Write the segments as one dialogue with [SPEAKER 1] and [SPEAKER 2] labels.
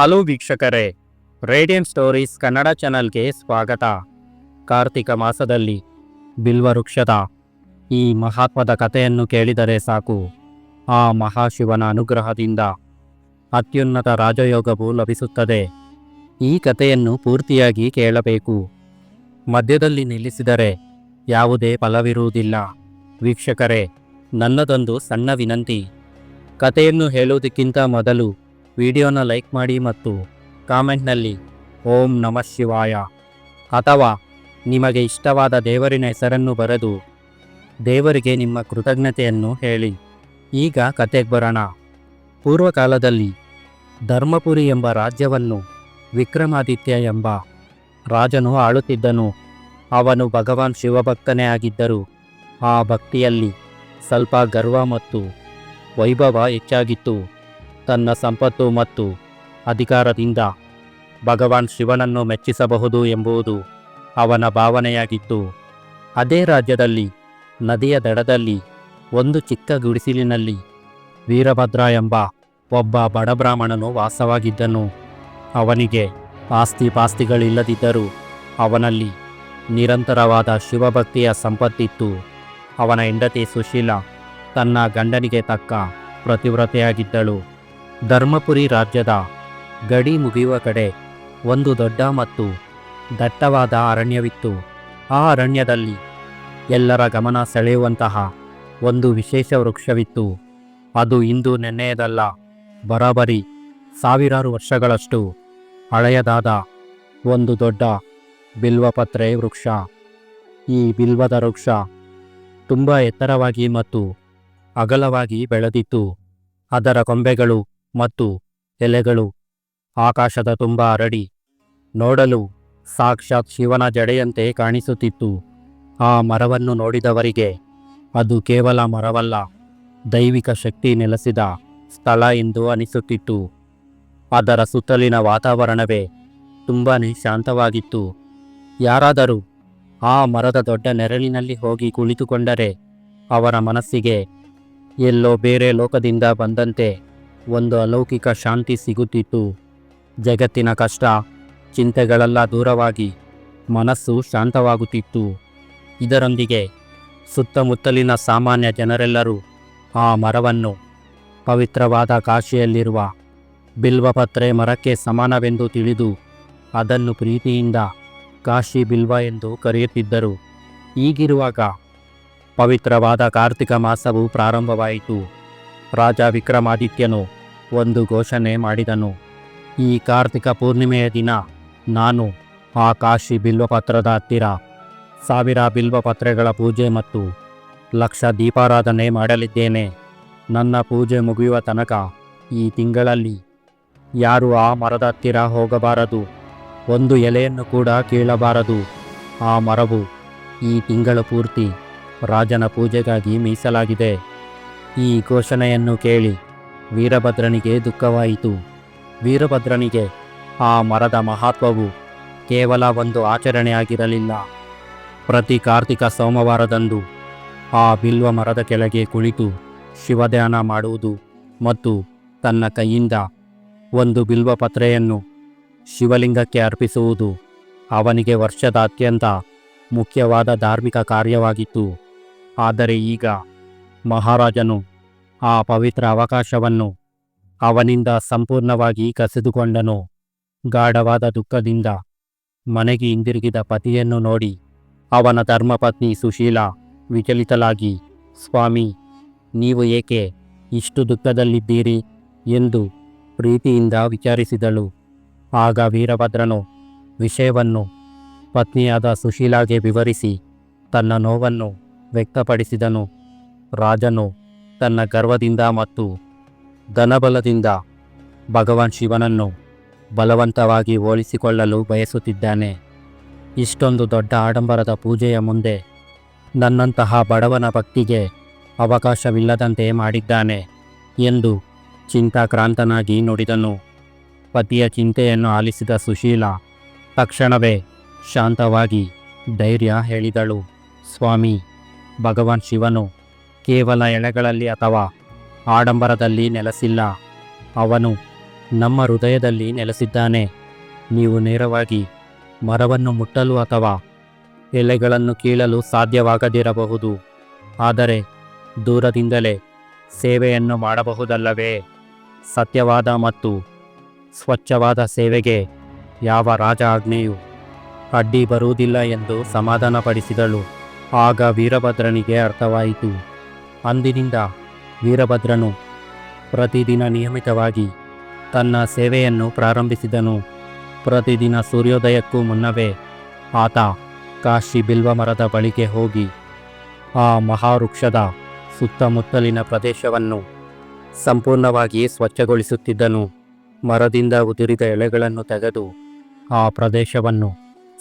[SPEAKER 1] Hello ವೀಕ್ಷಕರೇ radium stories Kannada ಚಾನಲ್ಗೆ ಸ್ವಾಗತ. ಕಾರ್ತಿಕ ಮಾಸದಲ್ಲಿ ಬಿಲ್ವವೃಕ್ಷದ ಈ ಮಹಾತ್ಮದ ಕಥೆಯನ್ನು ಕೇಳಿದರೆ ಸಾಕು. ಆ ಮಹಾಶಿವನ ಅನುಗ್ರಹದಿಂದ ಅತ್ಯುನ್ನತ ರಾಜಯೋಗವು ಲಭಿಸುತ್ತದೆ. ಈ ಕಥೆಯನ್ನು ಪೂರ್ತಿಯಾಗಿ ಕೇಳಬೇಕು. ಮಧ್ಯದಲ್ಲಿ ನಿಲ್ಲಿಸಿದರೆ ಯಾವುದೇ ಫಲವಿರುವುದಿಲ್ಲ. ವೀಕ್ಷಕರೇ, ನನ್ನದೊಂದು ಸಣ್ಣ ವಿನಂತಿ. ಕಥೆಯನ್ನು ಹೇಳುವುದಕ್ಕಿಂತ ಮೊದಲು ವಿಡಿಯೋನ ಲೈಕ್ ಮಾಡಿ ಮತ್ತು ಕಾಮೆಂಟ್ನಲ್ಲಿ ಓಂ ನಮಃ ಶಿವಾಯ. ಅಥವಾ ನಿಮಗೆ ಇಷ್ಟವಾದ ದೇವರಿನ ಹೆಸರನ್ನು ಬರೆದು ದೇವರಿಗೆ ನಿಮ್ಮ ಕೃತಜ್ಞತೆಯನ್ನು ಹೇಳಿ. ಈಗ ಕತೆಗೆ ಬರೋಣ. ಪೂರ್ವಕಾಲದಲ್ಲಿ ಧರ್ಮಪುರಿ ಎಂಬ ರಾಜ್ಯವನ್ನು ವಿಕ್ರಮಾದಿತ್ಯ ಎಂಬ ರಾಜನು ಆಳುತ್ತಿದ್ದನು. ಅವನು ಭಗವಾನ್ ಶಿವಭಕ್ತನೇ ಆಗಿದ್ದರು ಆ ಭಕ್ತಿಯಲ್ಲಿ ಸ್ವಲ್ಪ ಗರ್ವ ಮತ್ತು ವೈಭವ ಹೆಚ್ಚಾಗಿತ್ತು. ತನ್ನ ಸಂಪತ್ತು ಮತ್ತು ಅಧಿಕಾರದಿಂದ ಭಗವಾನ್ ಶಿವನನ್ನು ಮೆಚ್ಚಿಸಬಹುದು ಎಂಬುದು ಅವನ ಭಾವನೆಯಾಗಿತ್ತು. ಅದೇ ರಾಜ್ಯದಲ್ಲಿ, ನದಿಯ ದಡದಲ್ಲಿ, ಒಂದು ಚಿಕ್ಕ ಗುಡಿಸಿಲಿನಲ್ಲಿ ವೀರಭದ್ರ ಎಂಬ ಒಬ್ಬ ಬಡಬ್ರಾಹ್ಮಣನು ವಾಸವಾಗಿದ್ದನು. ಅವನಿಗೆ ಆಸ್ತಿ ಪಾಸ್ತಿಗಳಿಲ್ಲದಿದ್ದರೂ ಅವನಲ್ಲಿ ನಿರಂತರವಾದ ಶಿವಭಕ್ತಿಯ ಸಂಪತ್ತಿತ್ತು. ಅವನ ಹೆಂಡತಿ ಸುಶೀಲ ತನ್ನ ಗಂಡನಿಗೆ ತಕ್ಕ ಪ್ರತಿವ್ರತೆಯಾಗಿದ್ದಳು. ಧರ್ಮಪುರಿ ರಾಜ್ಯದ ಗಡಿ ಮುಗಿಯುವ ಕಡೆ ಒಂದು ದೊಡ್ಡ ಮತ್ತು ದಟ್ಟವಾದ ಅರಣ್ಯವಿತ್ತು. ಆ ಅರಣ್ಯದಲ್ಲಿ ಎಲ್ಲರ ಗಮನ ಸೆಳೆಯುವಂತಹ ಒಂದು ವಿಶೇಷ ವೃಕ್ಷವಿತ್ತು. ಅದು ಇಂದು ನೆನ್ನೆಯದಲ್ಲ, ಬರಾಬರಿ ಸಾವಿರಾರು ವರ್ಷಗಳಷ್ಟು ಹಳೆಯದಾದ ಒಂದು ದೊಡ್ಡ ಬಿಲ್ವಪತ್ರೆ ವೃಕ್ಷ. ಈ ಬಿಲ್ವದ ವೃಕ್ಷ ತುಂಬ ಎತ್ತರವಾಗಿ ಮತ್ತು ಅಗಲವಾಗಿ ಬೆಳೆದಿತ್ತು. ಅದರ ಕೊಂಬೆಗಳು ಮತ್ತು ಎಲೆಗಳು ಆಕಾಶದ ತುಂಬ ಹರಡಿ ನೋಡಲು ಸಾಕ್ಷಾತ್ ಶಿವನ ಜಡೆಯಂತೆ ಕಾಣಿಸುತ್ತಿತ್ತು. ಆ ಮರವನ್ನು ನೋಡಿದವರಿಗೆ ಅದು ಕೇವಲ ಮರವಲ್ಲ, ದೈವಿಕ ಶಕ್ತಿ ನೆಲೆಸಿದ ಸ್ಥಳ ಎಂದು ಅನಿಸುತ್ತಿತ್ತು. ಅದರ ಸುತ್ತಲಿನ ವಾತಾವರಣವೇ ತುಂಬಾ ಶಾಂತವಾಗಿತ್ತು. ಯಾರಾದರೂ ಆ ಮರದ ದೊಡ್ಡ ನೆರಳಿನಲ್ಲಿ ಹೋಗಿ ಕುಳಿತುಕೊಂಡರೆ ಅವರ ಮನಸ್ಸಿಗೆ ಎಲ್ಲೋ ಬೇರೆ ಲೋಕದಿಂದ ಬಂದಂತೆ ಒಂದು ಅಲೌಕಿಕ ಶಾಂತಿ ಸಿಗುತ್ತಿತ್ತು. ಜಗತ್ತಿನ ಕಷ್ಟ, ಚಿಂತೆಗಳೆಲ್ಲ ದೂರವಾಗಿ ಮನಸ್ಸು ಶಾಂತವಾಗುತ್ತಿತ್ತು. ಇದರೊಂದಿಗೆ ಸುತ್ತಮುತ್ತಲಿನ ಸಾಮಾನ್ಯ ಜನರೆಲ್ಲರೂ ಆ ಮರವನ್ನು ಪವಿತ್ರವಾದ ಕಾಶಿಯಲ್ಲಿರುವ ಬಿಲ್ವಪತ್ರೆ ಮರಕ್ಕೆ ಸಮಾನವೆಂದು ತಿಳಿದು ಅದನ್ನು ಪ್ರೀತಿಯಿಂದ ಕಾಶಿ ಬಿಲ್ವ ಎಂದು ಕರೆಯುತ್ತಿದ್ದರು. ಈಗಿರುವಾಗ ಪವಿತ್ರವಾದ ಕಾರ್ತಿಕ ಮಾಸವು ಪ್ರಾರಂಭವಾಯಿತು. ರಾಜ ವಿಕ್ರಮಾದಿತ್ಯನು ಒಂದು ಘೋಷಣೆ ಮಾಡಿದನು. ಈ ಕಾರ್ತಿಕ ಪೂರ್ಣಿಮೆಯ ದಿನ ನಾನು ಆ ಕಾಶಿ ಬಿಲ್ವಪತ್ರದ ಹತ್ತಿರ ಸಾವಿರ ಬಿಲ್ವಪತ್ರೆಗಳ ಪೂಜೆ ಮತ್ತು ಲಕ್ಷ ದೀಪಾರಾಧನೆ ಮಾಡಲಿದ್ದೇನೆ. ನನ್ನ ಪೂಜೆ ಮುಗಿಯುವ ತನಕ ಈ ತಿಂಗಳಲ್ಲಿ ಯಾರು ಆ ಮರದ ಹತ್ತಿರ ಹೋಗಬಾರದು. ಒಂದು ಎಲೆಯನ್ನು ಕೂಡ ಕೀಳಬಾರದು. ಆ ಮರವು ಈ ತಿಂಗಳು ಪೂರ್ತಿ ರಾಜನ ಪೂಜೆಗಾಗಿ ಮೀಸಲಾಗಿದೆ. ಈ ಘೋಷಣೆಯನ್ನು ಕೇಳಿ ವೀರಭದ್ರನಿಗೆ ದುಃಖವಾಯಿತು. ವೀರಭದ್ರನಿಗೆ ಆ ಮರದ ಮಹತ್ವವು ಕೇವಲ ಒಂದು ಆಚರಣೆಯಾಗಿರಲಿಲ್ಲ ಪ್ರತಿ ಕಾರ್ತಿಕ ಸೋಮವಾರದಂದು ಆ ಬಿಲ್ವ ಮರದ ಕೆಳಗೆ ಕುಳಿತು ಶಿವಧ್ಯಾನ ಮಾಡುವುದು ಮತ್ತು ತನ್ನ ಕೈಯಿಂದ ಒಂದು ಬಿಲ್ವ ಪತ್ರೆಯನ್ನು ಶಿವಲಿಂಗಕ್ಕೆ ಅರ್ಪಿಸುವುದು ಅವನಿಗೆ ವರ್ಷದ ಅತ್ಯಂತ ಮುಖ್ಯವಾದ ಧಾರ್ಮಿಕ ಕಾರ್ಯವಾಗಿತ್ತು. ಆದರೆ ಈಗ ಮಹಾರಾಜನು ಆ ಪವಿತ್ರ ಅವಕಾಶವನ್ನು ಅವನಿಂದ ಸಂಪೂರ್ಣವಾಗಿ ಕಸಿದುಕೊಂಡನು. ಗಾಢವಾದ ದುಃಖದಿಂದ ಮನೆಗೆ ಹಿಂದಿರುಗಿದ ಪತಿಯನ್ನು ನೋಡಿ ಅವನ ಧರ್ಮಪತ್ನಿ ಸುಶೀಲ ವಿಚಲಿತಲಾಗಿ ಸ್ವಾಮಿ, ನೀವು ಏಕೆ ಇಷ್ಟು ದುಃಖದಲ್ಲಿದ್ದೀರಿ? ಎಂದು ಪ್ರೀತಿಯಿಂದ ವಿಚಾರಿಸಿದಳು. ಆಗ ವೀರಭದ್ರನು ವಿಷಯವನ್ನು ಪತ್ನಿಯಾದ ಸುಶೀಲಾಗೆ ವಿವರಿಸಿ ತನ್ನ ನೋವನ್ನು ವ್ಯಕ್ತಪಡಿಸಿದನು. ರಾಜನು ತನ್ನ ಗರ್ವದಿಂದ ಮತ್ತು ಧನಬಲದಿಂದ ಭಗವಾನ್ ಶಿವನನ್ನು ಬಲವಂತವಾಗಿ ಹೋಲಿಸಿಕೊಳ್ಳಲು ಬಯಸುತ್ತಿದ್ದಾನೆ. ಇಷ್ಟೊಂದು ದೊಡ್ಡ ಆಡಂಬರದ ಪೂಜೆಯ ಮುಂದೆ ನನ್ನಂತಹ ಬಡವನ ಭಕ್ತಿಗೆ ಅವಕಾಶವಿಲ್ಲದಂತೆ ಮಾಡಿದ್ದಾನೆ ಎಂದು ಚಿಂತಾಕ್ರಾಂತನಾಗಿ ನುಡಿದನು. ಪತಿಯ ಚಿಂತೆಯನ್ನು ಆಲಿಸಿದ ಸುಶೀಲ ತಕ್ಷಣವೇ ಶಾಂತವಾಗಿ ಧೈರ್ಯ ಹೇಳಿದಳು. ಸ್ವಾಮಿ, ಭಗವಾನ್ ಶಿವನು ಕೇವಲ ಎಳೆಗಳಲ್ಲಿ ಅಥವಾ ಆಡಂಬರದಲ್ಲಿ ನೆಲೆಸಿಲ್ಲ. ಅವನು ನಮ್ಮ ಹೃದಯದಲ್ಲಿ ನೆಲೆಸಿದ್ದಾನೆ. ನೀವು ನೇರವಾಗಿ ಮರವನ್ನು ಮುಟ್ಟಲು ಅಥವಾ ಎಲೆಗಳನ್ನು ಕೀಳಲು ಸಾಧ್ಯವಾಗದಿರಬಹುದು. ಆದರೆ ದೂರದಿಂದಲೇ ಸೇವೆಯನ್ನು ಮಾಡಬಹುದಲ್ಲವೇ? ಸತ್ಯವಾದ ಮತ್ತು ಸ್ವಚ್ಛವಾದ ಸೇವೆಗೆ ಯಾವ ರಾಜ ಆಜ್ಞೆಯು ಅಡ್ಡಿ ಬರುವುದಿಲ್ಲ ಎಂದು ಸಮಾಧಾನಪಡಿಸಿದಳು. ಆಗ ವೀರಭದ್ರನಿಗೆ ಅರ್ಥವಾಯಿತು. ಅಂದಿನಿಂದ ವೀರಭದ್ರನು ಪ್ರತಿದಿನ ನಿಯಮಿತವಾಗಿ ತನ್ನ ಸೇವೆಯನ್ನು ಪ್ರಾರಂಭಿಸಿದನು. ಪ್ರತಿದಿನ ಸೂರ್ಯೋದಯಕ್ಕೂ ಮುನ್ನವೇ ಆತ ಕಾಶಿ ಬಿಲ್ವ ಮರದ ಬಳಿಗೆ ಹೋಗಿ ಆ ಮಹಾವೃಕ್ಷದ ಸುತ್ತಮುತ್ತಲಿನ ಪ್ರದೇಶವನ್ನು ಸಂಪೂರ್ಣವಾಗಿ ಸ್ವಚ್ಛಗೊಳಿಸುತ್ತಿದ್ದನು. ಮರದಿಂದ ಉದುರಿದ ಎಲೆಗಳನ್ನು ತೆಗೆದು ಆ ಪ್ರದೇಶವನ್ನು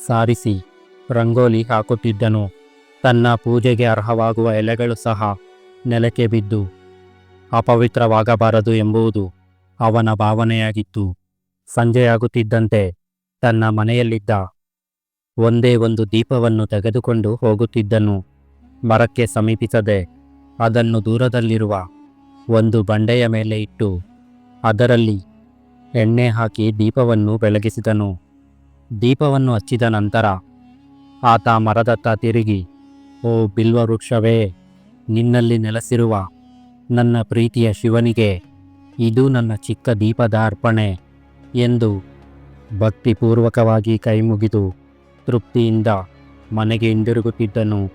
[SPEAKER 1] ಸಾರಿಸಿ ರಂಗೋಲಿ ಹಾಕುತ್ತಿದ್ದನು. ತನ್ನ ಪೂಜೆಗೆ ಅರ್ಹವಾಗುವ ಎಲೆಗಳು ಸಹ ನೆಲಕ್ಕೆ ಬಿದ್ದು ಅಪವಿತ್ರವಾಗಬಾರದು ಎಂಬುದು ಅವನ ಭಾವನೆಯಾಗಿತ್ತು. ಸಂಜೆಯಾಗುತ್ತಿದ್ದಂತೆ ತನ್ನ ಮನೆಯಲ್ಲಿದ್ದ ಒಂದೇ ಒಂದು ದೀಪವನ್ನು ತೆಗೆದುಕೊಂಡು ಹೋಗುತ್ತಿದ್ದನು. ಮರಕ್ಕೆ ಸಮೀಪಿಸದೆ ಅದನ್ನು ದೂರದಲ್ಲಿರುವ ಒಂದು ಬಂಡೆಯ ಮೇಲೆ ಇಟ್ಟು ಅದರಲ್ಲಿ ಎಣ್ಣೆ ಹಾಕಿ ದೀಪವನ್ನು ಬೆಳಗಿಸಿದನು. ದೀಪವನ್ನು ಹಚ್ಚಿದ ನಂತರ ಆತ ಮರದತ್ತ ತಿರುಗಿ, ಓ ಬಿಲ್ವವೃಕ್ಷವೇ ನಿನ್ನಲ್ಲಿ ನೆಲೆಸಿರುವ ನನ್ನ ಪ್ರೀತಿಯ ಶಿವನಿಗೆ ಇದು ನನ್ನ ಚಿಕ್ಕ ದೀಪದ ಅರ್ಪಣೆ ಎಂದು ಭಕ್ತಿಪೂರ್ವಕವಾಗಿ ಕೈಮುಗಿದು ತೃಪ್ತಿಯಿಂದ ಮನೆಗೆ ಹಿಂದಿರುಗುತ್ತಿದ್ದನು.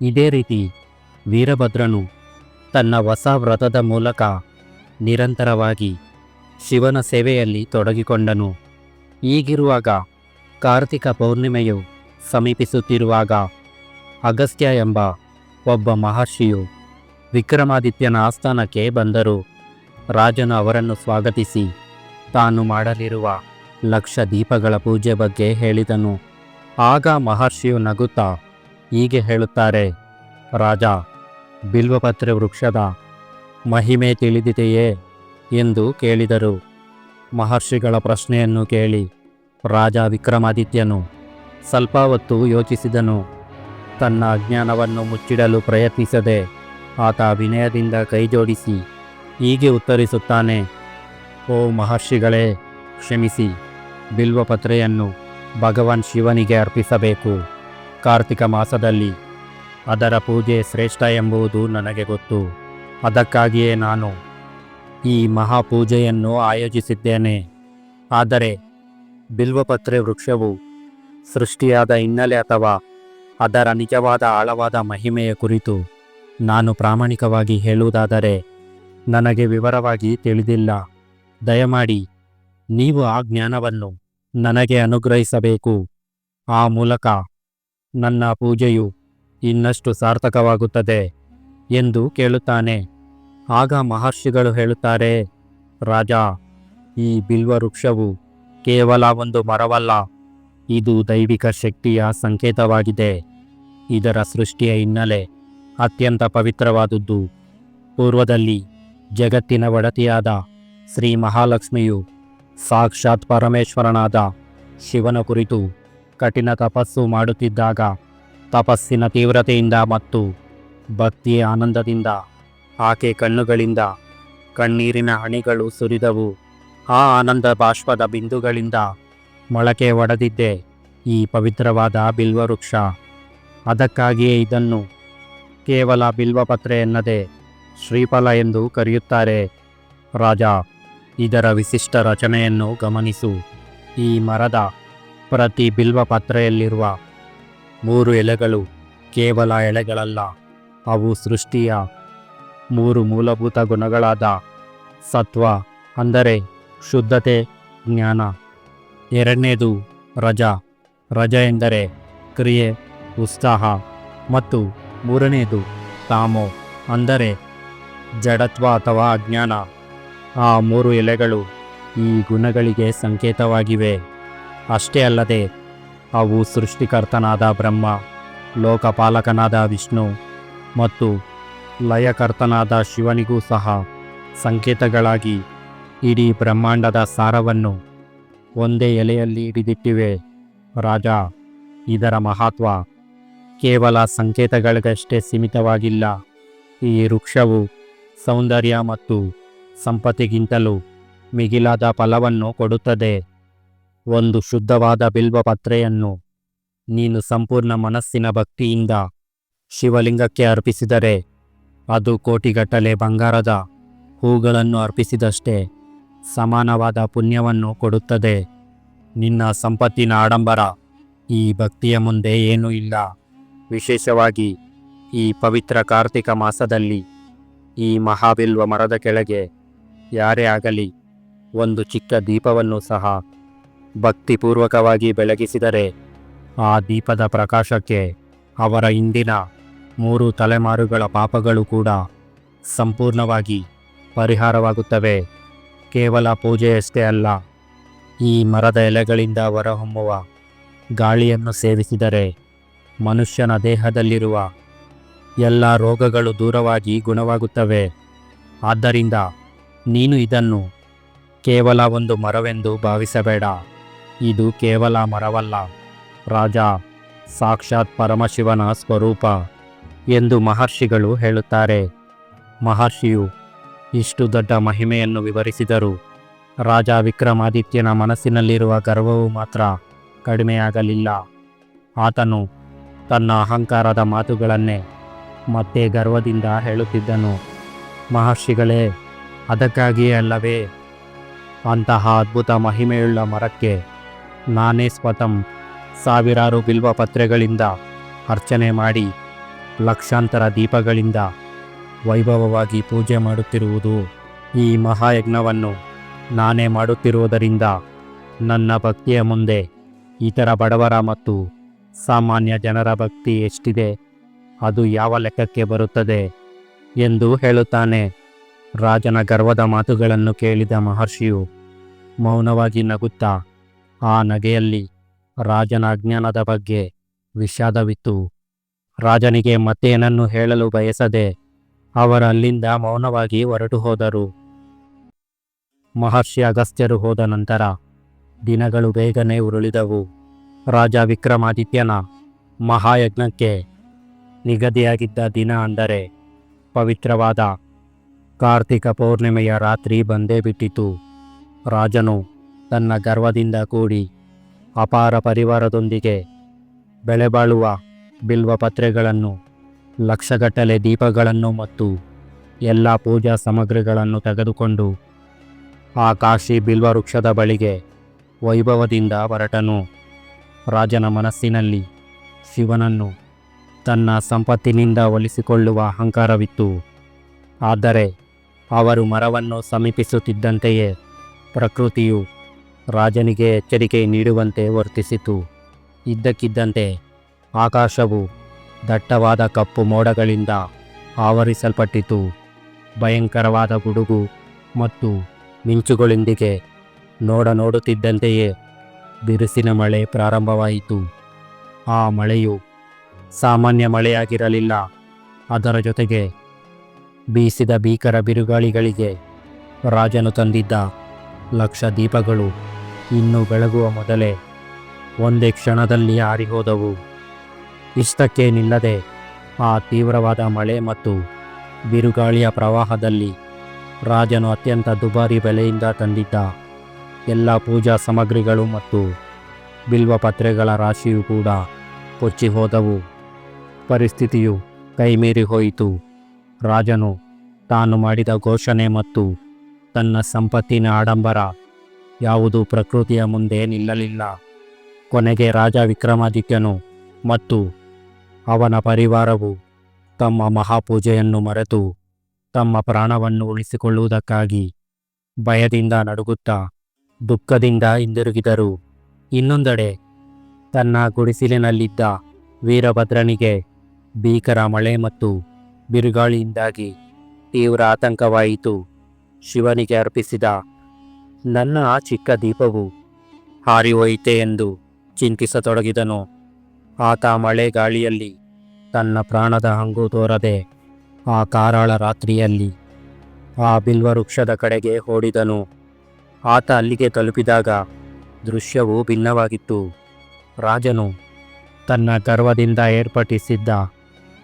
[SPEAKER 1] ಇದೇ ರೀತಿ ವೀರಭದ್ರನು ತನ್ನ ಹೊಸ ವ್ರತದ ಮೂಲಕ ನಿರಂತರವಾಗಿ ಶಿವನ ಸೇವೆಯಲ್ಲಿ ತೊಡಗಿಕೊಂಡನು. ಈಗಿರುವಾಗ ಕಾರ್ತಿಕ ಪೌರ್ಣಿಮೆಯು ಸಮೀಪಿಸುತ್ತಿರುವಾಗ ಅಗಸ್ತ್ಯ ಎಂಬ ಒಬ್ಬ ಮಹರ್ಷಿಯು ವಿಕ್ರಮಾದಿತ್ಯನ ಆಸ್ಥಾನಕ್ಕೆ ಬಂದರು. ರಾಜನು ಅವರನ್ನು ಸ್ವಾಗತಿಸಿ, ತಾನು ಮಾಡಲಿರುವ ಲಕ್ಷ ದೀಪಗಳ ಪೂಜೆ ಬಗ್ಗೆ ಹೇಳಿದನು. ಆಗ ಮಹರ್ಷಿಯು ನಗುತ್ತಾ, ಹೀಗೆ ಹೇಳುತ್ತಾರೆ, ರಾಜ, ಬಿಲ್ವಪತ್ರೆ ವೃಕ್ಷದ ಮಹಿಮೆ ತಿಳಿದಿದೆಯೇ? ಎಂದು ಕೇಳಿದರು. ಮಹರ್ಷಿಗಳ ಪ್ರಶ್ನೆಯನ್ನು ಕೇಳಿ ರಾಜ ವಿಕ್ರಮಾದಿತ್ಯನು ಸ್ವಲ್ಪ ಹೊತ್ತು ಯೋಚಿಸಿದನು. ತನ್ನ ಅಜ್ಞಾನವನ್ನು ಮುಚ್ಚಿಡಲು ಪ್ರಯತ್ನಿಸದೆ ಆತ ವಿನಯದಿಂದ ಕೈಜೋಡಿಸಿ ಹೀಗೆ ಉತ್ತರಿಸುತ್ತಾನೆ, ಓ ಮಹರ್ಷಿಗಳೇ, ಕ್ಷಮಿಸಿ, ಬಿಲ್ವಪತ್ರೆಯನ್ನು ಭಗವಾನ್ ಶಿವನಿಗೆ ಅರ್ಪಿಸಬೇಕು. ಕಾರ್ತಿಕ ಮಾಸದಲ್ಲಿ ಅದರ ಪೂಜೆ ಶ್ರೇಷ್ಠ ಎಂಬುದು ನನಗೆ ಗೊತ್ತು. ಅದಕ್ಕಾಗಿಯೇ ನಾನು ಈ ಮಹಾಪೂಜೆಯನ್ನು ಆಯೋಜಿಸಿದ್ದೇನೆ. ಆದರೆ ಬಿಲ್ವಪತ್ರೆ ವೃಕ್ಷವು ಸೃಷ್ಟಿಯಾದ ಹಿನ್ನೆಲೆ ಅಥವಾ ಅದರ ನಿಜವಾದ ಆಳವಾದ ಮಹಿಮೆಯ ಕುರಿತು ನಾನು ಪ್ರಾಮಾಣಿಕವಾಗಿ ಹೇಳುವುದಾದರೆ ನನಗೆ ವಿವರವಾಗಿ ತಿಳಿದಿಲ್ಲ. ದಯಮಾಡಿ ನೀವು ಆ ಜ್ಞಾನವನ್ನು ನನಗೆ ಅನುಗ್ರಹಿಸಬೇಕು. ಆ ಮೂಲಕ ನನ್ನ ಪೂಜೆಯು ಇನ್ನಷ್ಟು ಸಾರ್ಥಕವಾಗುತ್ತದೆ ಎಂದು ಕೇಳುತ್ತಾನೆ. ಆಗ ಮಹರ್ಷಿಗಳು ಹೇಳುತ್ತಾರೆ, ರಾಜ, ಈ ಬಿಲ್ವ ವೃಕ್ಷವು ಕೇವಲ ಒಂದು ಮರವಲ್ಲ, ಇದು ದೈವಿಕ ಶಕ್ತಿಯ ಸಂಕೇತವಾಗಿದೆ. ಇದರ ಸೃಷ್ಟಿಯ ಹಿನ್ನೆಲೆ ಅತ್ಯಂತ ಪವಿತ್ರವಾದುದು ಪೂರ್ವದಲ್ಲಿ ಜಗತ್ತಿನ ಒಡತಿಯಾದ ಶ್ರೀ ಮಹಾಲಕ್ಷ್ಮಿಯು ಸಾಕ್ಷಾತ್ ಪರಮೇಶ್ವರನಾದ ಶಿವನ ಕುರಿತು ಕಠಿಣ ತಪಸ್ಸು ಮಾಡುತ್ತಿದ್ದಾಗ ತಪಸ್ಸಿನ ತೀವ್ರತೆಯಿಂದ ಮತ್ತು ಭಕ್ತಿಯ ಆನಂದದಿಂದ ಆಕೆ ಕಣ್ಣುಗಳಿಂದ ಕಣ್ಣೀರಿನ ಹಣಿಗಳು ಸುರಿದವು. ಆ ಆನಂದ ಬಾಷ್ಪದ ಬಿಂದುಗಳಿಂದ ಮೊಳಕೆ ಒಡೆದಿದ್ದೆ ಈ ಪವಿತ್ರವಾದ ಬಿಲ್ವವೃಕ್ಷ. ಅದಕ್ಕಾಗಿಯೇ ಇದನ್ನು ಕೇವಲ ಬಿಲ್ವಪತ್ರೆ ಎನ್ನದೆ ಶ್ರೀಫಲ ಎಂದು ಕರೆಯುತ್ತಾರೆ. ರಾಜ, ಇದರ ವಿಶಿಷ್ಟ ರಚನೆಯನ್ನು ಗಮನಿಸು. ಈ ಮರದ ಪ್ರತಿ ಬಿಲ್ವಪತ್ರೆಯಲ್ಲಿರುವ ಮೂರು ಎಲೆಗಳು ಕೇವಲ ಎಲೆಗಳಲ್ಲ, ಅವು ಸೃಷ್ಟಿಯ ಮೂರು ಮೂಲಭೂತ ಗುಣಗಳಾದ ಸತ್ವ ಅಂದರೆ ಶುದ್ಧತೆ, ಜ್ಞಾನ. ಎರಡನೇದು ರಜ. ರಜ ಎಂದರೆ ಕ್ರಿಯೆ. ಉತ್ಸಾಹ ಮತ್ತು ಮೂರನೆಯದು ತಾಮೋ, ಅಂದರೆ ಜಡತ್ವ ಅಥವಾ ಅಜ್ಞಾನ ಆ ಮೂರು ಎಲೆಗಳು ಈ ಗುಣಗಳಿಗೆ ಸಂಕೇತವಾಗಿವೆ. ಅಷ್ಟೇ ಅಲ್ಲದೆ ಅವು ಸೃಷ್ಟಿಕರ್ತನಾದ ಬ್ರಹ್ಮ, ಲೋಕಪಾಲಕನಾದ ವಿಷ್ಣು ಮತ್ತು ಲಯಕರ್ತನಾದ ಶಿವನಿಗೂ ಸಹ ಸಂಕೇತಗಳಾಗಿ ಇಡೀ ಬ್ರಹ್ಮಾಂಡದ ಸಾರವನ್ನು ಒಂದೇ ಎಲೆಯಲ್ಲಿ ಹಿಡಿದಿಟ್ಟಿವೆ. ರಾಜ, ಇದರ ಮಹತ್ವ ಕೇವಲ ಸಂಕೇತಗಳಿಗಷ್ಟೇ ಸೀಮಿತವಾಗಿಲ್ಲ. ಈ ವೃಕ್ಷವು ಸೌಂದರ್ಯ ಮತ್ತು ಸಂಪತ್ತಿಗಿಂತಲೂ ಮಿಗಿಲಾದ ಫಲವನ್ನು ಕೊಡುತ್ತದೆ. ಒಂದು ಶುದ್ಧವಾದ ಬಿಲ್ವ ಪತ್ರೆಯನ್ನು ನೀನು ಸಂಪೂರ್ಣ ಮನಸ್ಸಿನ ಭಕ್ತಿಯಿಂದ ಶಿವಲಿಂಗಕ್ಕೆ ಅರ್ಪಿಸಿದರೆ ಅದು ಕೋಟಿಗಟ್ಟಲೆ ಬಂಗಾರದ ಹೂಗಳನ್ನು ಅರ್ಪಿಸಿದಷ್ಟೇ ಸಮಾನವಾದ ಪುಣ್ಯವನ್ನು ಕೊಡುತ್ತದೆ. ನಿನ್ನ ಸಂಪತ್ತಿನ ಆಡಂಬರ ಈ ಭಕ್ತಿಯ ಮುಂದೆ ಏನೂ ಇಲ್ಲ. ವಿಶೇಷವಾಗಿ ಈ ಪವಿತ್ರ ಕಾರ್ತಿಕ ಮಾಸದಲ್ಲಿ ಈ ಮಹಾಬಿಲ್ವ ಮರದ ಕೆಳಗೆ ಯಾರೇ ಆಗಲಿ ಒಂದು ಚಿಕ್ಕ ದೀಪವನ್ನು ಸಹ ಭಕ್ತಿಪೂರ್ವಕವಾಗಿ ಬೆಳಗಿಸಿದರೆ ಆ ದೀಪದ ಪ್ರಕಾಶಕ್ಕೆ ಅವರ ಇಂದಿನ ಮೂರು ತಲೆಮಾರುಗಳ ಪಾಪಗಳು ಕೂಡ ಸಂಪೂರ್ಣವಾಗಿ ಪರಿಹಾರವಾಗುತ್ತವೆ. ಕೇವಲ ಪೂಜೆಯಷ್ಟೇ ಅಲ್ಲ, ಈ ಮರದ ಎಲೆಗಳಿಂದ ಹೊರಹೊಮ್ಮುವ ಗಾಳಿಯನ್ನು ಸೇವಿಸಿದರೆ ಮನುಷ್ಯನ ದೇಹದಲ್ಲಿರುವ ಎಲ್ಲ ರೋಗಗಳು ದೂರವಾಗಿ ಗುಣವಾಗುತ್ತವೆ. ಆದ್ದರಿಂದ ನೀನು ಇದನ್ನು ಕೇವಲ ಒಂದು ಮರವೆಂದು ಭಾವಿಸಬೇಡ. ಇದು ಕೇವಲ ಮರವಲ್ಲ. ರಾಜ, ಸಾಕ್ಷಾತ್ ಪರಮಶಿವನ ಸ್ವರೂಪ ಎಂದು ಮಹರ್ಷಿಗಳು ಹೇಳುತ್ತಾರೆ. ಮಹರ್ಷಿಯು ಇಷ್ಟು ದೊಡ್ಡ ಮಹಿಮೆಯನ್ನು ವಿವರಿಸಿದರು ರಾಜ ವಿಕ್ರಮಾದಿತ್ಯನ ಮನಸ್ಸಿನಲ್ಲಿರುವ ಗರ್ವವು ಮಾತ್ರ ಕಡಿಮೆಯಾಗಲಿಲ್ಲ. ಆತನು ತನ್ನ ಅಹಂಕಾರದ ಮಾತುಗಳನ್ನೇ ಮತ್ತೆ ಗರ್ವದಿಂದ ಹೇಳುತ್ತಿದ್ದನು. ಮಹರ್ಷಿಗಳೇ, ಅದಕ್ಕಾಗಿಯೇ ಅಲ್ಲವೇ? ಅಂತಹ ಅದ್ಭುತ ಮಹಿಮೆಯುಳ್ಳ ಮರಕ್ಕೆ ನಾನೇ ಸ್ವತಂ ಸಾವಿರಾರು ಬಿಲ್ವಪತ್ರೆಗಳಿಂದ ಅರ್ಚನೆ ಮಾಡಿ ಲಕ್ಷಾಂತರ ದೀಪಗಳಿಂದ ವೈಭವವಾಗಿ ಪೂಜೆ ಮಾಡುತ್ತಿರುವುದು ಈ ಮಹಾಯಜ್ಞವನ್ನು ನಾನೇ ಮಾಡುತ್ತಿರುವುದರಿಂದ ನನ್ನ ಭಕ್ತಿಯ ಮುಂದೆ ಇತರ ಬಡವರ ಮತ್ತು ಸಾಮಾನ್ಯ ಜನರ ಭಕ್ತಿ ಎಷ್ಟಿದೆ, ಅದು ಯಾವ ಲೆಕ್ಕಕ್ಕೆ ಬರುತ್ತದೆ ಎಂದು ಹೇಳುತ್ತಾನೆ. ರಾಜನ ಗರ್ವದ ಮಾತುಗಳನ್ನು ಕೇಳಿದ ಮಹರ್ಷಿಯು ಮೌನವಾಗಿ ನಗುತ್ತಾ, ಆ ನಗೆಯಲ್ಲಿ ರಾಜನ ಅಜ್ಞಾನದ ಬಗ್ಗೆ ವಿಷಾದವಿತ್ತು. ರಾಜನಿಗೆ ಮತ್ತೇನನ್ನು ಹೇಳಲು ಬಯಸದೆ ಅವರಲ್ಲಿಂದ ಮೌನವಾಗಿ ಹೊರಟು ಹೋದರು. ಮಹರ್ಷಿ ಅಗಸ್ತ್ಯರು ಹೋದ ನಂತರ ದಿನಗಳು ಬೇಗನೆ ಉರುಳಿದವು. ರಾಜ ವಿಕ್ರಮಾದಿತ್ಯನ ಮಹಾಯಜ್ಞಕ್ಕೆ ನಿಗದಿಯಾಗಿದ್ದ ದಿನ ಅಂದರೆ ಪವಿತ್ರವಾದ ಕಾರ್ತಿಕ ಪೌರ್ಣಿಮೆಯ ರಾತ್ರಿ ಬಂದೇ ಬಿಟ್ಟಿತು. ರಾಜನು ತನ್ನ ಗರ್ವದಿಂದ ಕೂಡಿ ಅಪಾರ ಪರಿವಾರದೊಂದಿಗೆ ಬೆಲೆಬಾಳುವ ಬಿಲ್ವ ಪತ್ರೆಗಳನ್ನು ಲಕ್ಷಗಟ್ಟಲೆ ದೀಪಗಳನ್ನು ಮತ್ತು ಎಲ್ಲ ಪೂಜಾ ಸಾಮಗ್ರಿಗಳನ್ನು ತೆಗೆದುಕೊಂಡು ಆ ಕಾಶಿ ಬಿಲ್ವ ವೃಕ್ಷದ ಬಳಿಗೆ ವೈಭವದಿಂದ ಹೊರಟನು. ರಾಜನ ಮನಸ್ಸಿನಲ್ಲಿ ಶಿವನನ್ನು ತನ್ನ ಸಂಪತ್ತಿನಿಂದ ಒಲಿಸಿಕೊಳ್ಳುವ ಅಹಂಕಾರವಿತ್ತು. ಆದರೆ ಅವರು ಮರವನ್ನು ಸಮೀಪಿಸುತ್ತಿದ್ದಂತೆಯೇ ಪ್ರಕೃತಿಯು ರಾಜನಿಗೆ ಎಚ್ಚರಿಕೆ ನೀಡುವಂತೆ ವರ್ತಿಸಿತು. ಇದ್ದಕ್ಕಿದ್ದಂತೆ ಆಕಾಶವು ದಟ್ಟವಾದ ಕಪ್ಪು ಮೋಡಗಳಿಂದ ಆವರಿಸಲ್ಪಟ್ಟಿತು. ಭಯಂಕರವಾದ ಗುಡುಗು ಮತ್ತು ಮಿಂಚುಗಳೊಂದಿಗೆ ನೋಡ ನೋಡುತ್ತಿದ್ದಂತೆಯೇ ಬಿರುಸಿನ ಮಳೆ ಪ್ರಾರಂಭವಾಯಿತು. ಆ ಮಳೆಯು ಸಾಮಾನ್ಯ ಮಳೆಯಾಗಿರಲಿಲ್ಲ. ಅದರ ಜೊತೆಗೆ ಬೀಸಿದ ಭೀಕರ ಬಿರುಗಾಳಿಗಳಿಗೆ ರಾಜನು ತಂದಿದ್ದ ಲಕ್ಷ ದೀಪಗಳು ಇನ್ನೂ ಬೆಳಗುವ ಮೊದಲೇ ಒಂದೇ ಕ್ಷಣದಲ್ಲಿ ಹಾರಿಹೋದವು. ಇಷ್ಟಕ್ಕೆ ನಿಲ್ಲದೆ ಆ ತೀವ್ರವಾದ ಮಳೆ ಮತ್ತು ಬಿರುಗಾಳಿಯ ಪ್ರವಾಹದಲ್ಲಿ ರಾಜನು ಅತ್ಯಂತ ದುಬಾರಿ ಬೆಲೆಯಿಂದ ತಂದಿದ್ದ ಎಲ್ಲ ಪೂಜಾ ಸಾಮಗ್ರಿಗಳು ಮತ್ತು ಬಿಲ್ವ ಪತ್ರೆಗಳ ರಾಶಿಯೂ ಕೂಡ ಕೊಚ್ಚಿ ಹೋದವು. ಪರಿಸ್ಥಿತಿಯು ಕೈಮೀರಿ ಹೋಯಿತು. ರಾಜನು ತಾನು ಮಾಡಿದ ಘೋಷಣೆ ಮತ್ತು ತನ್ನ ಸಂಪತ್ತಿನ ಆಡಂಬರ, ಯಾವುದು ಪ್ರಕೃತಿಯ ಮುಂದೆ ನಿಲ್ಲಲಿಲ್ಲ. ಕೊನೆಗೆ ರಾಜ ವಿಕ್ರಮಾದಿತ್ಯನು ಮತ್ತು ಅವನ ಪರಿವಾರವು ತಮ್ಮ ಮಹಾಪೂಜೆಯನ್ನು ಮರೆತು ತಮ್ಮ ಪ್ರಾಣವನ್ನು ಉಳಿಸಿಕೊಳ್ಳುವುದಕ್ಕಾಗಿ ಭಯದಿಂದ ನಡುಗುತ್ತಾ ದುಃಖದಿಂದ ಹಿಂದಿರುಗಿದರು. ಇನ್ನೊಂದೆಡೆ, ತನ್ನ ಗುಡಿಸಿಲಿನಲ್ಲಿದ್ದ ವೀರಭದ್ರನಿಗೆ ಭೀಕರ ಮಳೆ ಮತ್ತು ಬಿರುಗಾಳಿಯಿಂದಾಗಿ ತೀವ್ರ ಆತಂಕವಾಯಿತು. ಶಿವನಿಗೆ ಅರ್ಪಿಸಿದ, ನನ್ನ ಆ ಚಿಕ್ಕ ದೀಪವು ಹಾರಿಹೋಯಿತೆ ಎಂದು ಚಿಂತಿಸತೊಡಗಿದನು. ಆತ ಮಳೆ ಗಾಳಿಯಲ್ಲಿ ತನ್ನ ಪ್ರಾಣದ ಹಂಗು ತೋರದೆ ಆ ಕಾರಾಳ ರಾತ್ರಿಯಲ್ಲಿ ಆ ಬಿಲ್ವ ವೃಕ್ಷದ ಕಡೆಗೆ ಓಡಿದನು. ಆತ ಅಲ್ಲಿಗೆ ತಲುಪಿದಾಗ ದೃಶ್ಯವು ಭಿನ್ನವಾಗಿತ್ತು. ರಾಜನು ತನ್ನ ಗರ್ವದಿಂದ ಏರ್ಪಡಿಸಿದ್ದ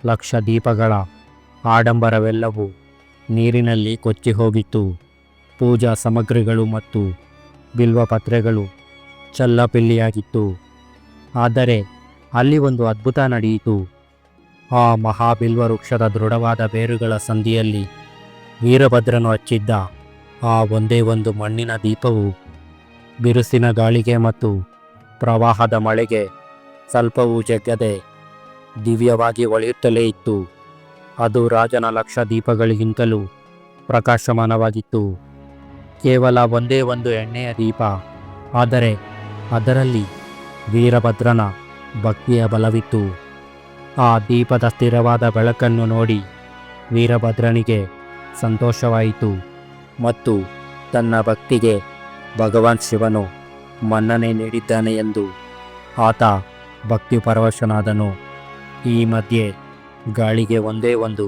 [SPEAKER 1] ಲಕ್ಷ ದೀಪಗಳ ಆಡಂಬರವೆಲ್ಲವೂ ನೀರಿನಲ್ಲಿ ಕೊಚ್ಚಿ ಹೋಗಿತ್ತು. ಪೂಜಾ ಸಾಮಗ್ರಿಗಳು ಮತ್ತು ಬಿಲ್ವಪತ್ರೆಗಳು ಚಲ್ಲಪಿಲ್ಲಿಯಾಗಿತ್ತು. ಆದರೆ ಅಲ್ಲಿ ಒಂದು ಅದ್ಭುತ ನಡೆಯಿತು. ಆ ಮಹಾಬಿಲ್ವ ವೃಕ್ಷದ ದೃಢವಾದ ಬೇರುಗಳ ಸಂಧಿಯಲ್ಲಿ ವೀರಭದ್ರನು ಹಚ್ಚಿದ್ದ ಆ ಒಂದೇ ಒಂದು ಮಣ್ಣಿನ ದೀಪವು ಬಿರುಸಿನ ಗಾಳಿಗೆ ಮತ್ತು ಪ್ರವಾಹದ ಮಳೆಗೆ ಸ್ವಲ್ಪವೂ ಜಗ್ಗದೆ ದಿವ್ಯವಾಗಿ ಒಳೆಯುತ್ತಲೇ ಇತ್ತು. ಅದು ರಾಜನ ಲಕ್ಷ ದೀಪಗಳಿಗಿಂತಲೂ ಪ್ರಕಾಶಮಾನವಾಗಿತ್ತು. ಕೇವಲ ಒಂದೇ ಒಂದು ಎಣ್ಣೆಯ ದೀಪ, ಆದರೆ ಅದರಲ್ಲಿ ವೀರಭದ್ರನ ಭಕ್ತಿಯ ಬಲವಿತ್ತು. ಆ ದೀಪದ ಸ್ಥಿರವಾದ ಬೆಳಕನ್ನು ನೋಡಿ ವೀರಭದ್ರನಿಗೆ ಸಂತೋಷವಾಯಿತು. ಮತ್ತು ತನ್ನ ಭಕ್ತಿಗೆ ಭಗವಾನ್ ಶಿವನು ಮನ್ನಣೆ ನೀಡಿದ್ದಾನೆ ಎಂದು ಆತ ಭಕ್ತಿಪರವಶನಾದನು. ಈ ಮಧ್ಯೆ ಗಾಳಿಗೆ ಒಂದೇ ಒಂದು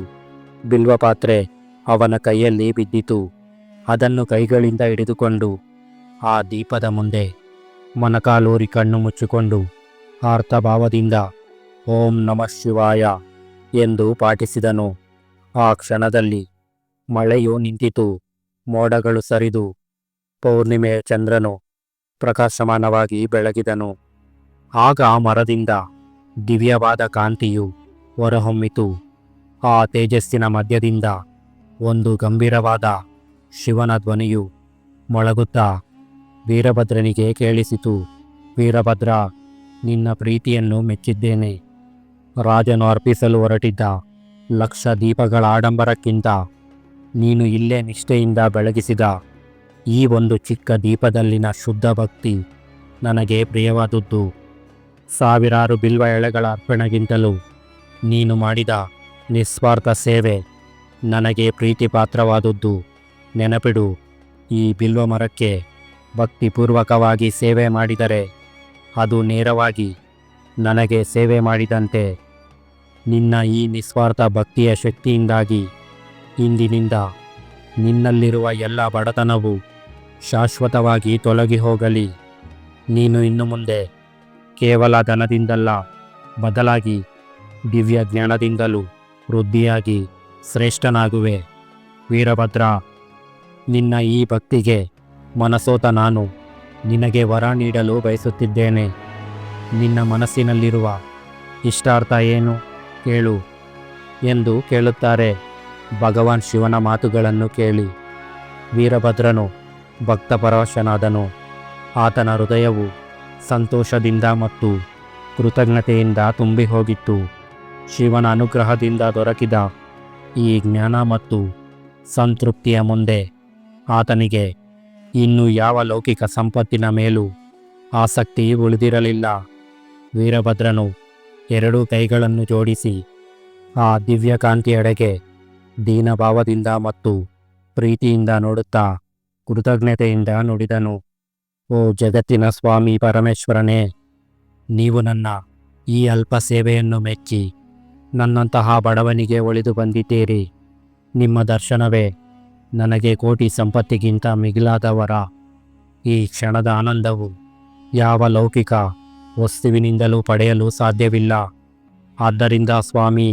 [SPEAKER 1] ಬಿಲ್ವಪಾತ್ರೆ ಅವನ ಕೈಯಲ್ಲಿ ಬಿದ್ದಿತು. ಅದನ್ನು ಕೈಗಳಿಂದ ಹಿಡಿದುಕೊಂಡು ಆ ದೀಪದ ಮುಂದೆ ಮನಕಾಲೂರಿ ಕಣ್ಣು ಮುಚ್ಚಿಕೊಂಡು ಆರ್ಥಭಾವದಿಂದ ಓಂ ನಮಃ ಶಿವಾಯ ಎಂದು ಪಾಠಿಸಿದನು. ಆ ಕ್ಷಣದಲ್ಲಿ ಮಳೆಯು ನಿಂತಿತು. ಮೋಡಗಳು ಸರಿದು ಪೌರ್ಣಿಮೆಯ ಚಂದ್ರನು ಪ್ರಕಾಶಮಾನವಾಗಿ ಬೆಳಗಿದನು. ಆಗ ಆ ಮರದಿಂದ ದಿವ್ಯವಾದ ಕಾಂತಿಯು ಹೊರಹೊಮ್ಮಿತು. ಆ ತೇಜಸ್ಸಿನ ಮಧ್ಯದಿಂದ ಒಂದು ಗಂಭೀರವಾದ ಶಿವನ ಧ್ವನಿಯು ಮೊಳಗುತ್ತಾ ವೀರಭದ್ರನಿಗೆ ಕೇಳಿಸಿತು, ವೀರಭದ್ರ, ನಿನ್ನ ಪ್ರೀತಿಯನ್ನು ಮೆಚ್ಚಿದ್ದೇನೆ. ರಾಜನು ಅರ್ಪಿಸಲು ಹೊರಟಿದ್ದ ಲಕ್ಷ ದೀಪಗಳ ಆಡಂಬರಕ್ಕಿಂತ ನೀನು ಇಲ್ಲೇ ನಿಷ್ಠೆಯಿಂದ ಬೆಳಗಿಸಿದ ಈ ಒಂದು ಚಿಕ್ಕ ದೀಪದಲ್ಲಿನ ಶುದ್ಧ ಭಕ್ತಿ ನನಗೆ ಪ್ರಿಯವಾದದ್ದು. ಸಾವಿರಾರು ಬಿಲ್ವ ಎಳೆಗಳ ಅರ್ಪಣೆಗಿಂತಲೂ ನೀನು ಮಾಡಿದ ನಿಸ್ವಾರ್ಥ ಸೇವೆ ನನಗೆ ಪ್ರೀತಿಪಾತ್ರವಾದದ್ದು. ನೆನಪಿಡು, ಈ ಬಿಲ್ವ ಮರಕ್ಕೆ ಭಕ್ತಿಪೂರ್ವಕವಾಗಿ ಸೇವೆ ಮಾಡಿದರೆ ಅದು ನೇರವಾಗಿ ನನಗೆ ಸೇವೆ ಮಾಡಿದಂತೆ. ನಿನ್ನ ಈ ನಿಸ್ವಾರ್ಥ ಭಕ್ತಿಯ ಶಕ್ತಿಯಿಂದಾಗಿ ಇಂದಿನಿಂದ ನಿನ್ನಲ್ಲಿರುವ ಎಲ್ಲ ಬಡತನವು ಶಾಶ್ವತವಾಗಿ ತೊಲಗಿ ಹೋಗಲಿ. ನೀನು ಇನ್ನು ಮುಂದೆ ಕೇವಲ ಧನದಿಂದಲ್ಲ, ಬದಲಾಗಿ ದಿವ್ಯ ಜ್ಞಾನದಿಂದಲೂ ವೃದ್ಧಿಯಾಗಿ ಶ್ರೇಷ್ಠನಾಗುವೆ. ವೀರಭದ್ರ, ನಿನ್ನ ಈ ಭಕ್ತಿಗೆ ಮನಸೋತ ನಾನು ನಿನಗೆ ವರ ನೀಡಲು ಬಯಸುತ್ತಿದ್ದೇನೆ. ನಿನ್ನ ಮನಸ್ಸಿನಲ್ಲಿರುವ ಇಷ್ಟಾರ್ಥ ಏನು? ಕೇಳು ಎಂದು ಕೇಳುತ್ತಾರೆ. ಭಗವಾನ್ ಶಿವನ ಮಾತುಗಳನ್ನು ಕೇಳಿ. ವೀರಭದ್ರನು ಭಕ್ತಪರವಶನಾದನು ಆತನ ಹೃದಯವು ಸಂತೋಷದಿಂದ ಮತ್ತು ಕೃತಜ್ಞತೆಯಿಂದ ತುಂಬಿ ಹೋಗಿತ್ತು ಶಿವನ ಅನುಗ್ರಹದಿಂದ ದೊರಕಿದ ಈ ಜ್ಞಾನ ಮತ್ತು ಸಂತೃಪ್ತಿಯ ಮುಂದೆ ಆತನಿಗೆ ಇನ್ನು ಯಾವ ಲೌಕಿಕ ಸಂಪತ್ತಿನ ಮೇಲೂ ಆಸಕ್ತಿ ಉಳಿದಿರಲಿಲ್ಲ. ವೀರಭದ್ರನು ಎರಡೂ ಕೈಗಳನ್ನು ಜೋಡಿಸಿ ಆ ದಿವ್ಯಕಾಂತಿಯೆಡೆಗೆ ದೀನಭಾವದಿಂದ ಮತ್ತು ಪ್ರೀತಿಯಿಂದ ನೋಡುತ್ತಾ ಕೃತಜ್ಞತೆಯಿಂದ ನುಡಿದನು. ಓ ಜಗತ್ತಿನ ಸ್ವಾಮಿ ಪರಮೇಶ್ವರನೇ, ನೀವು ನನ್ನ ಈ ಅಲ್ಪ ಸೇವೆಯನ್ನು ಮೆಚ್ಚಿ ನನ್ನಂತಹ ಬಡವನಿಗೆ ಒಳಿದು ಬಂದಿದ್ದೀರಿ. ನಿಮ್ಮ ದರ್ಶನವೇ ನನಗೆ ಕೋಟಿ ಸಂಪತ್ತಿಗಿಂತ ಮಿಗಿಲಾದವರ ಈ ಕ್ಷಣದ ಆನಂದವು. ಯಾವ ಲೌಕಿಕ ವಸ್ತುವಿನಿಂದಲೂ ಪಡೆಯಲು ಸಾಧ್ಯವಿಲ್ಲ. ಆದ್ದರಿಂದ ಸ್ವಾಮಿ,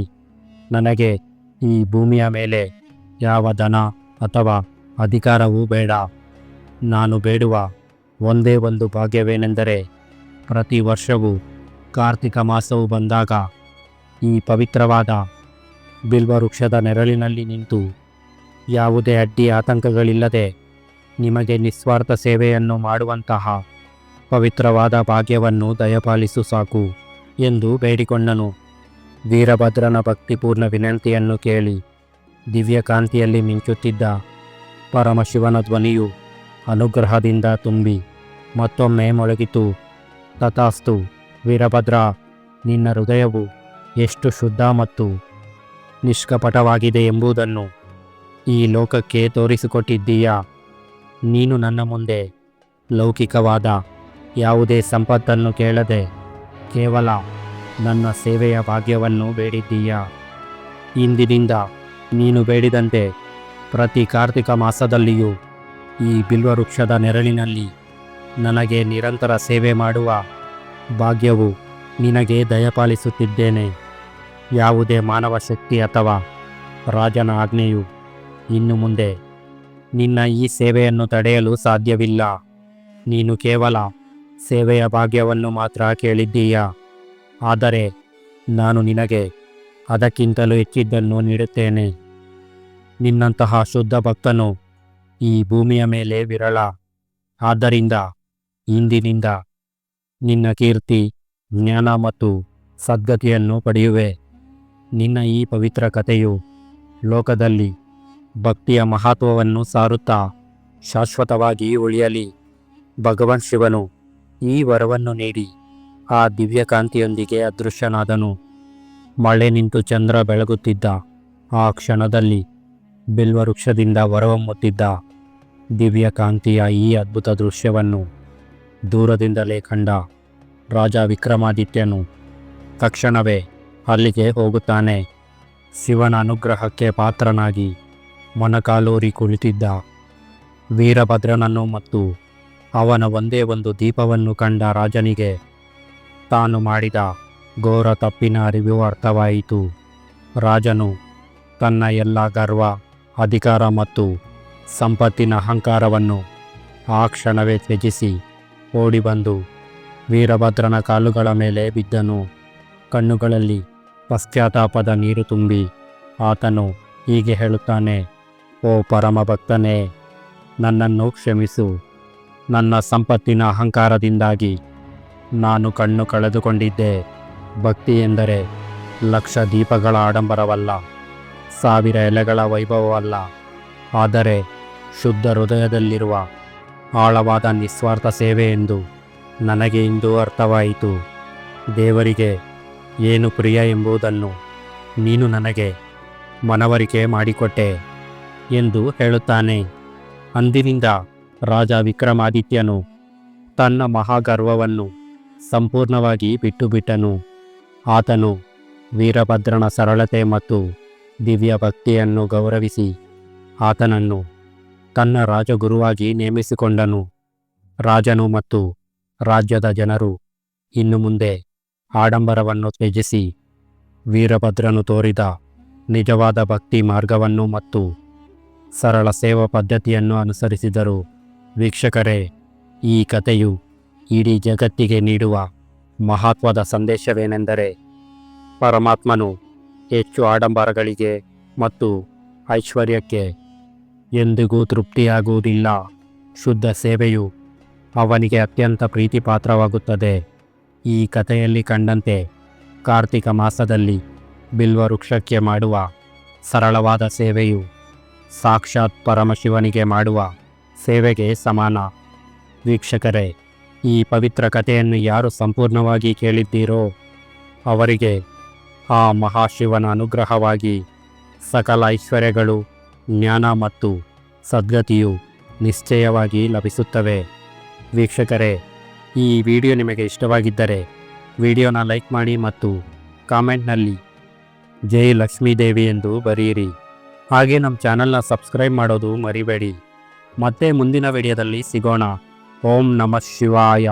[SPEAKER 1] ನನಗೆ ಈ ಭೂಮಿಯ ಮೇಲೆ ಯಾವ ಧನ ಅಥವಾ ಅಧಿಕಾರವೂ ಬೇಡ. ನಾನು ಬೇಡುವ ಒಂದೇ ಒಂದು ಭಾಗ್ಯವೇನೆಂದರೆ ಪ್ರತಿ ವರ್ಷವೂ ಕಾರ್ತಿಕ ಮಾಸವು ಬಂದಾಗ ಈ ಪವಿತ್ರವಾದ ಬಿಲ್ವ ವೃಕ್ಷದ ನೆರಳಿನಲ್ಲಿ ನಿಂತು ಯಾವುದೇ ಅಡ್ಡಿ ಆತಂಕಗಳಿಲ್ಲದೆ ನಿಮಗೆ ನಿಸ್ವಾರ್ಥ ಸೇವೆಯನ್ನು ಮಾಡುವಂತಹ ಪವಿತ್ರವಾದ ಭಾಗ್ಯವನ್ನು ದಯಪಾಲಿಸು ಸಾಕು ಎಂದು ಬೇಡಿಕೊಂಡನು. ವೀರಭದ್ರನ ಭಕ್ತಿಪೂರ್ಣ ವಿನಂತಿಯನ್ನು ಕೇಳಿ ದಿವ್ಯಕಾಂತಿಯಲ್ಲಿ ಮಿಂಚುತ್ತಿದ್ದ ಪರಮಶಿವನ ಧ್ವನಿಯು ಅನುಗ್ರಹದಿಂದ ತುಂಬಿ ಮತ್ತೊಮ್ಮೆ ಮೊಳಗಿತು. ತಥಾಸ್ತು, ವೀರಭದ್ರ, ನಿನ್ನ ಹೃದಯವು ಎಷ್ಟು ಶುದ್ಧ ಮತ್ತು ನಿಷ್ಕಪಟವಾಗಿದೆ ಎಂಬುದನ್ನು ಈ ಲೋಕಕ್ಕೆ ತೋರಿಸಿಕೊಟ್ಟಿದ್ದೀಯಾ? ನೀನು ನನ್ನ ಮುಂದೆ ಲೌಕಿಕವಾದ ಯಾವುದೇ ಸಂಪತ್ತನ್ನು ಕೇಳದೆ ಕೇವಲ ನನ್ನ ಸೇವೆಯ ಭಾಗ್ಯವನ್ನು ಬೇಡಿದ್ದೀಯಾ? ಇಂದಿನಿಂದ ನೀನು ಬೇಡಿದಂತೆ ಪ್ರತಿ ಕಾರ್ತಿಕ ಮಾಸದಲ್ಲಿಯೂ ಈ ಬಿಲ್ವವೃಕ್ಷದ ನೆರಳಿನಲ್ಲಿ ನನಗೆ ನಿರಂತರ ಸೇವೆ ಮಾಡುವ ಭಾಗ್ಯವು ನಿನಗೆ ದಯಪಾಲಿಸುತ್ತಿದ್ದೇನೆ. ಯಾವುದೇ ಮಾನವ ಶಕ್ತಿ ಅಥವಾ ರಾಜನ ಆಜ್ಞೆಯು ಇನ್ನು ಮುಂದೆ ನಿನ್ನ ಈ ಸೇವೆಯನ್ನು ತಡೆಯಲು ಸಾಧ್ಯವಿಲ್ಲ. ನೀನು ಕೇವಲ ಸೇವೆಯ ಭಾಗ್ಯವನ್ನು ಮಾತ್ರ ಕೇಳಿದ್ದೀಯ? ಆದರೆ ನಾನು ನಿನಗೆ ಅದಕ್ಕಿಂತಲೂ ಹೆಚ್ಚಿದ್ದನ್ನು ನೀಡುತ್ತೇನೆ. ನಿನ್ನಂತಹ ಶುದ್ಧ ಭಕ್ತನು ಈ ಭೂಮಿಯ ಮೇಲೆ ವಿರಳ. ಆದ್ದರಿಂದ ಇಂದಿನಿಂದ ನಿನ್ನ ಕೀರ್ತಿ, ಜ್ಞಾನ ಮತ್ತು ಸದ್ಗತಿಯನ್ನು ಪಡೆಯುವೆ. ನಿನ್ನ ಈ ಪವಿತ್ರ ಕಥೆಯು ಲೋಕದಲ್ಲಿ ಭಕ್ತಿಯ ಮಹತ್ವವನ್ನು ಸಾರುತ್ತಾ ಶಾಶ್ವತವಾಗಿ ಉಳಿಯಲಿ. ಭಗವಾನ್ ಶಿವನು ಈ ವರವನ್ನು ನೀಡಿ. ಆ ದಿವ್ಯಕಾಂತಿಯೊಂದಿಗೆ ಅದೃಶ್ಯನಾದನು. ಮಳೆ ನಿಂತು ಚಂದ್ರ ಬೆಳಗುತ್ತಿದ್ದ. ಆ ಕ್ಷಣದಲ್ಲಿ ಬಿಲ್ವವೃಕ್ಷದಿಂದ ಹೊರಹೊಮ್ಮುತ್ತಿದ್ದ ದಿವ್ಯಕಾಂತಿಯ ಈ ಅದ್ಭುತ ದೃಶ್ಯವನ್ನು ದೂರದಿಂದಲೇ ಕಂಡ ರಾಜ ವಿಕ್ರಮಾದಿತ್ಯನು ತಕ್ಷಣವೇ ಅಲ್ಲಿಗೆ ಹೋಗುತ್ತಾನೆ. ಶಿವನ ಅನುಗ್ರಹಕ್ಕೆ ಪಾತ್ರನಾಗಿ ಮೊನಕಾಲೂರಿ ಕುಳಿತಿದ್ದ ವೀರಭದ್ರನನ್ನು ಮತ್ತು ಅವನ ಒಂದೇ ಒಂದು ದೀಪವನ್ನು ಕಂಡ ರಾಜನಿಗೆ ತಾನು ಮಾಡಿದ ಘೋರ ತಪ್ಪಿನ ಅರಿವು ಅರ್ಥವಾಯಿತು. ರಾಜನು ತನ್ನ ಎಲ್ಲ ಗರ್ವ, ಅಧಿಕಾರ ಮತ್ತು ಸಂಪತ್ತಿನ ಅಹಂಕಾರವನ್ನು ಆ ಕ್ಷಣವೇ ತ್ಯಜಿಸಿ ಓಡಿಬಂದು ವೀರಭದ್ರನ ಕಾಲುಗಳ ಮೇಲೆ ಬಿದ್ದನು. ಕಣ್ಣುಗಳಲ್ಲಿ ಪಶ್ಚಾತ್ತಾಪದ ನೀರು ತುಂಬಿ ಆತನು ಹೀಗೆ ಹೇಳುತ್ತಾನೆ, ಓ ಪರಮಭಕ್ತನೇ, ನನ್ನನ್ನು ಕ್ಷಮಿಸು. ನನ್ನ ಸಂಪತ್ತಿನ ಅಹಂಕಾರದಿಂದಾಗಿ ನಾನು ಕಣ್ಣು ಕಳೆದುಕೊಂಡಿದ್ದೆ. ಭಕ್ತಿ ಎಂದರೆ ಲಕ್ಷ ದೀಪಗಳ ಆಡಂಬರವಲ್ಲ, ಸಾವಿರ ಎಲೆಗಳ ವೈಭವವಲ್ಲ. ಆದರೆ ಶುದ್ಧ ಹೃದಯದಲ್ಲಿರುವ ಆಳವಾದ ನಿಸ್ವಾರ್ಥ ಸೇವೆ ಎಂದು ನನಗೆ ಇಂದು ಅರ್ಥವಾಯಿತು. ದೇವರಿಗೆ ಏನು ಪ್ರಿಯ ಎಂಬುದನ್ನು ನೀನು ನನಗೆ ಮನವರಿಕೆ ಮಾಡಿಕೊಟ್ಟೆ ಎಂದು ಹೇಳುತ್ತಾನೆ. ಅಂದಿನಿಂದ ರಾಜ ವಿಕ್ರಮಾದಿತ್ಯನು ತನ್ನ ಮಹಾಗರ್ವವನ್ನು ಸಂಪೂರ್ಣವಾಗಿ ಬಿಟ್ಟುಬಿಟ್ಟನು. ಆತನು ವೀರಭದ್ರನ ಸರಳತೆ ಮತ್ತು ದಿವ್ಯ ಭಕ್ತಿಯನ್ನು ಗೌರವಿಸಿ ಆತನನ್ನು ತನ್ನ ರಾಜಗುರುವಾಗಿ ನೇಮಿಸಿಕೊಂಡನು. ರಾಜನು ಮತ್ತು ರಾಜ್ಯದ ಜನರು ಇನ್ನು ಮುಂದೆ ಆಡಂಬರವನ್ನು ತ್ಯಜಿಸಿ ವೀರಭದ್ರನು ತೋರಿದ ನಿಜವಾದ ಭಕ್ತಿ ಮಾರ್ಗವನ್ನು ಮತ್ತು ಸರಳ ಸೇವಾ ಪದ್ಧತಿಯನ್ನು ಅನುಸರಿಸಿದರು. ವೀಕ್ಷಕರೇ, ಈ ಕಥೆಯು ಇಡೀ ಜಗತ್ತಿಗೆ ನೀಡುವ ಮಹತ್ವದ ಸಂದೇಶವೇನೆಂದರೆ ಪರಮಾತ್ಮನು ಹೆಚ್ಚು ಆಡಂಬರಗಳಿಗೆ ಮತ್ತು ಐಶ್ವರ್ಯಕ್ಕೆ ಎಂದಿಗೂ ತೃಪ್ತಿಯಾಗುವುದಿಲ್ಲ. ಶುದ್ಧ ಸೇವೆಯು ಅವನಿಗೆ ಅತ್ಯಂತ ಪ್ರೀತಿಪಾತ್ರವಾಗುತ್ತದೆ. ಈ ಕಥೆಯಲ್ಲಿ ಕಂಡಂತೆ ಕಾರ್ತಿಕ ಮಾಸದಲ್ಲಿ ಬಿಲ್ವ ವೃಕ್ಷಕ್ಕೆ ಮಾಡುವ ಸರಳವಾದ ಸೇವೆಯು ಸಾಕ್ಷಾತ್ ಪರಮಶಿವನಿಗೆ ಮಾಡುವ ಸೇವೆಗೆ ಸಮಾನ. ವೀಕ್ಷಕರೇ ಈ ಪವಿತ್ರ ಕಥೆಯನ್ನು ಯಾರು ಸಂಪೂರ್ಣವಾಗಿ ಕೇಳಿದ್ದೀರೋ ಅವರಿಗೆ ಆ ಮಹಾಶಿವನ ಅನುಗ್ರಹವಾಗಿ ಸಕಲ ಐಶ್ವರ್ಯಗಳು, ಜ್ಞಾನ ಮತ್ತು ಸದ್ಗತಿಯು ನಿಶ್ಚಯವಾಗಿ ಲಭಿಸುತ್ತವೆ. ವೀಕ್ಷಕರೇ, ಈ ವಿಡಿಯೋ ನಿಮಗೆ ಇಷ್ಟವಾಗಿದ್ದರೆ ವಿಡಿಯೋನ ಲೈಕ್ ಮಾಡಿ ಮತ್ತು ಕಾಮೆಂಟ್ನಲ್ಲಿ ಜೈ ಲಕ್ಷ್ಮೀದೇವಿ ಎಂದು ಬರೆಯಿರಿ. ಹಾಗೆ ನಮ್ಮ ಚಾನಲ್ನ ಸಬ್ಸ್ಕ್ರೈಬ್ ಮಾಡೋದು ಮರಿಬೇಡಿ. ಮತ್ತೆ ಮುಂದಿನ ವಿಡಿಯೋದಲ್ಲಿ ಸಿಗೋಣ. ಓಂ ನಮಃ ಶಿವಾಯ